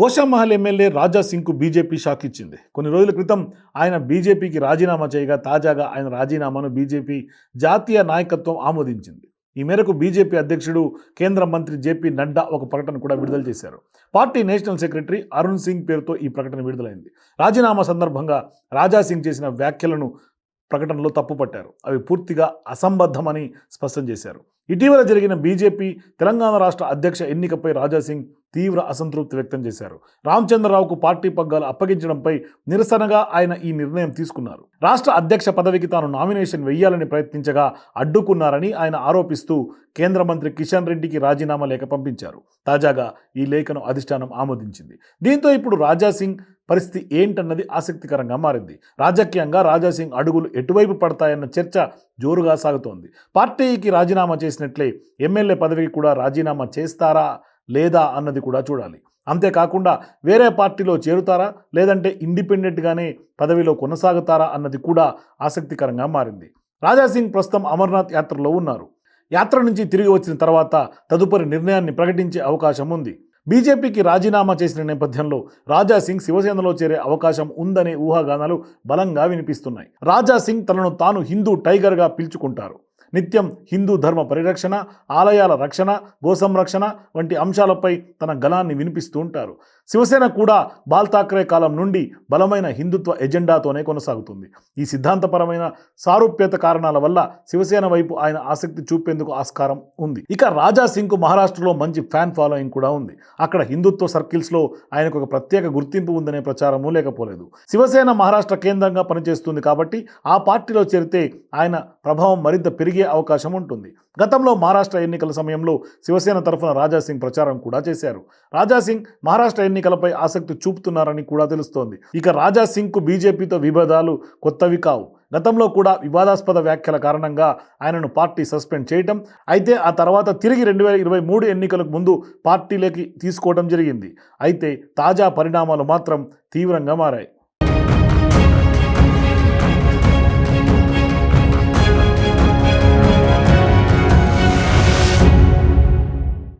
Goshamahal MLA Raja సింగ్కు BJP shock ఇచ్చింది. కొన్ని రోజుల క్రితం ఆయన బీజేపీకి రాజీనామా చేయగా తాజాగా ఆయన రాజీనామాను బీజేపీ జాతీయ నాయకత్వం ఆమోదించింది. ఈ మేరకు బీజేపీ అధ్యక్షుడు కేంద్ర మంత్రి జేపీ నడ్డా ఒక ప్రకటన కూడా విడుదల చేశారు. Party national secretary Arun Singh పేరుతో ఈ ప్రకటన విడుదలైంది. రాజీనామా సందర్భంగా రాజా సింగ్ చేసిన వ్యాఖ్యలను ప్రకటనలో తప్పుపట్టారు. అవి పూర్తిగా అసంబద్ధమని స్పష్టం చేశారు. ఇటీవల జరిగిన బీజేపీ తెలంగాణ రాష్ట్ర అధ్యక్ష ఎన్నికపై రాజాసింగ్ తీవ్ర అసంతృప్తి వ్యక్తం చేశారు. రామచంద్రరావుకు పార్టీ పగ్గాలు అప్పగించడంపై నిరసనగా ఆయన ఈ నిర్ణయం తీసుకున్నారు. రాష్ట్ర అధ్యక్ష పదవికి తాను నామినేషన్ వేయాలని ప్రయత్నించగా అడ్డుకున్నారని ఆయన ఆరోపిస్తూ కేంద్ర మంత్రి కిషన్ రెడ్డికి రాజీనామా లేఖ పంపించారు. తాజాగా ఈ లేఖను అధిష్టానం ఆమోదించింది. దీంతో ఇప్పుడు రాజాసింగ్ పరిస్థితి ఏంటన్నది ఆసక్తికరంగా మారింది. రాజకీయంగా రాజాసింగ్ అడుగులు ఎటువైపు పడతాయన్న చర్చ జోరుగా సాగుతోంది. పార్టీకి రాజీనామా చేసినట్లే ఎమ్మెల్యే పదవికి కూడా రాజీనామా చేస్తారా లేదా అన్నది కూడా చూడాలి. అంతేకాకుండా వేరే పార్టీలో చేరుతారా? లేదంటే ఇండిపెండెంట్గానే పదవిలో కొనసాగుతారా? అన్నది కూడా ఆసక్తికరంగా మారింది. రాజాసింగ్ ప్రస్తుతం అమర్నాథ్ యాత్రలో ఉన్నారు. యాత్ర నుంచి తిరిగి వచ్చిన తర్వాత తదుపరి నిర్ణయాన్ని ప్రకటించే అవకాశం ఉంది. బీజేపీకి రాజీనామా చేసిన నేపథ్యంలో రాజా సింగ్ శివసేనలో చేరే అవకాశం ఉందనే ఊహాగానాలు బలంగా వినిపిస్తున్నాయి. రాజా సింగ్ తనను తాను హిందూ టైగర్గా పిలుచుకుంటారు. నిత్యం హిందూ ధర్మ పరిరక్షణ ఆలయాల రక్షణ గోసంరక్షణ వంటి అంశాలపై తన గలాన్ని వినిపిస్తూ ఉంటారు. శివసేన కూడా బాల్ ఠాక్రే కాలం నుండి బలమైన హిందుత్వ ఎజెండాతోనే కొనసాగుతుంది. ఈ సిద్ధాంతపరమైన సారూప్యత కారణాల వల్ల శివసేన వైపు ఆయన ఆసక్తి చూపేందుకు ఆస్కారం ఉంది. ఇక రాజా సింగ్కు మహారాష్ట్రలో మంచి ఫ్యాన్ ఫాలోయింగ్ కూడా ఉంది. అక్కడ హిందుత్వ సర్కిల్స్లో ఆయనకు ఒక ప్రత్యేక గుర్తింపు ఉందనే ప్రచారము లేకపోలేదు. శివసేన మహారాష్ట్ర కేంద్రంగా పనిచేస్తుంది కాబట్టి ఆ పార్టీలో చేరితే ఆయన ప్రభావం మరింత పెరిగి అవకాశం ఉంటుంది. గతంలో మహారాష్ట్ర ఎన్నికల సమయంలో శివసేన తరఫున రాజాసింగ్ ప్రచారం కూడా చేశారు. రాజాసింగ్ మహారాష్ట్ర ఎన్నికలపై ఆసక్తి చూపుతున్నారని కూడా తెలుస్తోంది. ఇక రాజాసింగ్కు బీజేపీతో విభేదాలు కొత్తవి కావు. గతంలో కూడా వివాదాస్పద వ్యాఖ్యల కారణంగా ఆయనను పార్టీ సస్పెండ్ చేయటం అయితే ఆ తర్వాత తిరిగి రెండు వేల ఇరవై మూడు ఎన్నికలకు ముందు పార్టీలోకి తీసుకోవడం జరిగింది. అయితే తాజా పరిణామాలు మాత్రం తీవ్రంగా మారాయి.